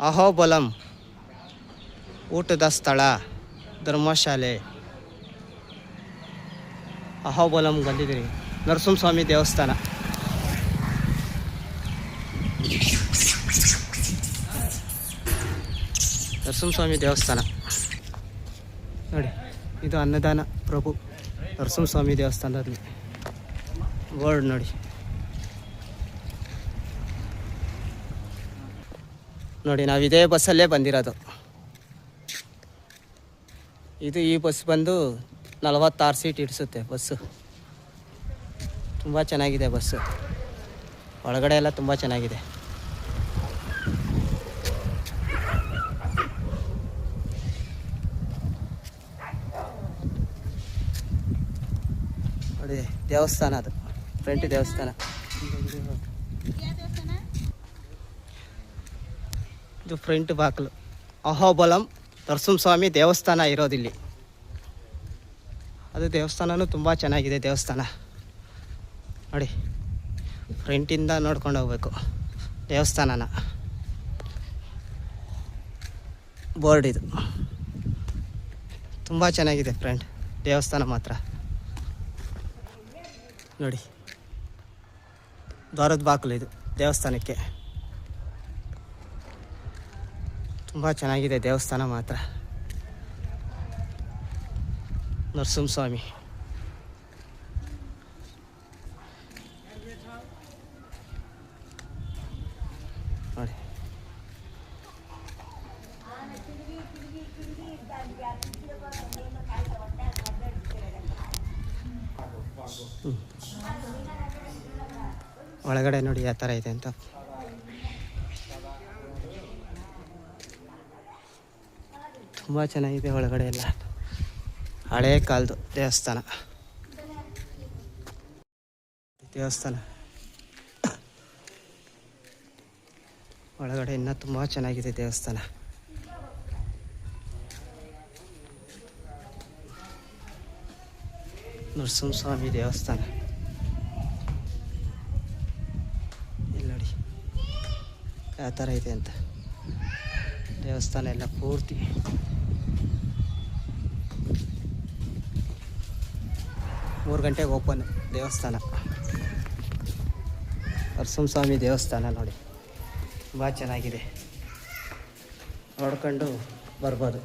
ಅಹೋಬಲಂ, ಊಟದ ಸ್ಥಳ, ಧರ್ಮಶಾಲೆ. ಅಹೋಬಲಂ ಬಂದಿದ್ದೀರಿ. ನರಸಿಂಹಸ್ವಾಮಿ ದೇವಸ್ಥಾನ. ನರಸಿಂಹಸ್ವಾಮಿ ದೇವಸ್ಥಾನ. ನೋಡಿ, ಇದು ಅನ್ನದಾನ ಪ್ರಭು ನರಸಿಂಹಸ್ವಾಮಿ ದೇವಸ್ಥಾನದಲ್ಲಿ. ಬೋರ್ಡ್ ನೋಡಿ. ನೋಡಿ, ನಾವು ಇದೇ ಬಸ್ಸಲ್ಲೇ ಬಂದಿರೋದು. ಇದು ಈ ಬಸ್ ಬಂದು ನಲವತ್ತಾರು ಸೀಟ್ ಇಡಿಸುತ್ತೆ ಬಸ್ಸು. ತುಂಬ ಚೆನ್ನಾಗಿದೆ ಬಸ್ಸು. ಒಳಗಡೆ ಎಲ್ಲ ತುಂಬ ಚೆನ್ನಾಗಿದೆ. ನೋಡಿ, ದೇವಸ್ಥಾನ ಅದು. ಫ್ರೆಂಟ್ ದೇವಸ್ಥಾನ? ಇದು ಫ್ರಂಟ್ ಬಾಗಿಲು. ಅಹೋಬಲಂ ನರಸಿಂಹಸ್ವಾಮಿ ದೇವಸ್ಥಾನ ಇರೋದಿಲ್ಲಿ. ಅದು ದೇವಸ್ಥಾನವೂ ತುಂಬ ಚೆನ್ನಾಗಿದೆ ದೇವಸ್ಥಾನ. ನೋಡಿ, ಫ್ರಂಟಿಂದ ನೋಡ್ಕೊಂಡು ಹೋಗ್ಬೇಕು, ದೇವಸ್ಥಾನನ. ಬೋರ್ಡ್ ಇದು. ತುಂಬ ಚೆನ್ನಾಗಿದೆ ಫ್ರೆಂಡ್ ದೇವಸ್ಥಾನ ಮಾತ್ರ. ನೋಡಿ, ದ್ವಾರದ ಬಾಗಿಲು ಇದು, ದೇವಸ್ಥಾನಕ್ಕೆ. ತುಂಬ ಚೆನ್ನಾಗಿದೆ ದೇವಸ್ಥಾನ ಮಾತ್ರ. ನರಸಿಂಹಸ್ವಾಮಿ. ನೋಡಿ. ಒಳಗಡೆ ನೋಡಿ ಯಾವ ಥರ ಇದೆ ಅಂತ. ತುಂಬ ಚೆನ್ನಾಗಿದೆ ಒಳಗಡೆ ಎಲ್ಲ. ಹಳೆ ಕಾಲದ್ದು ದೇವಸ್ಥಾನ. ದೇವಸ್ಥಾನ. ಒಳಗಡೆ ಇನ್ನೂ ತುಂಬ ಚೆನ್ನಾಗಿದೆ ದೇವಸ್ಥಾನ. ನರಸಿಂಹಸ್ವಾಮಿ ದೇವಸ್ಥಾನ. ಇಲ್ಲಿ ನೋಡಿ. ಯಾವ ಥರ ಇದೆ ಅಂತ. ದೇವಸ್ಥಾನ ಎಲ್ಲ ಪೂರ್ತಿ ಮೂರು ಗಂಟೆಗೆ ಓಪನ್ ದೇವಸ್ಥಾನ. ನರಸಿಂಹಸ್ವಾಮಿ ದೇವಸ್ಥಾನ ನೋಡಿ. ತುಂಬ ಚೆನ್ನಾಗಿದೆ. ನೋಡ್ಕೊಂಡು ಬರ್ಬೋದು.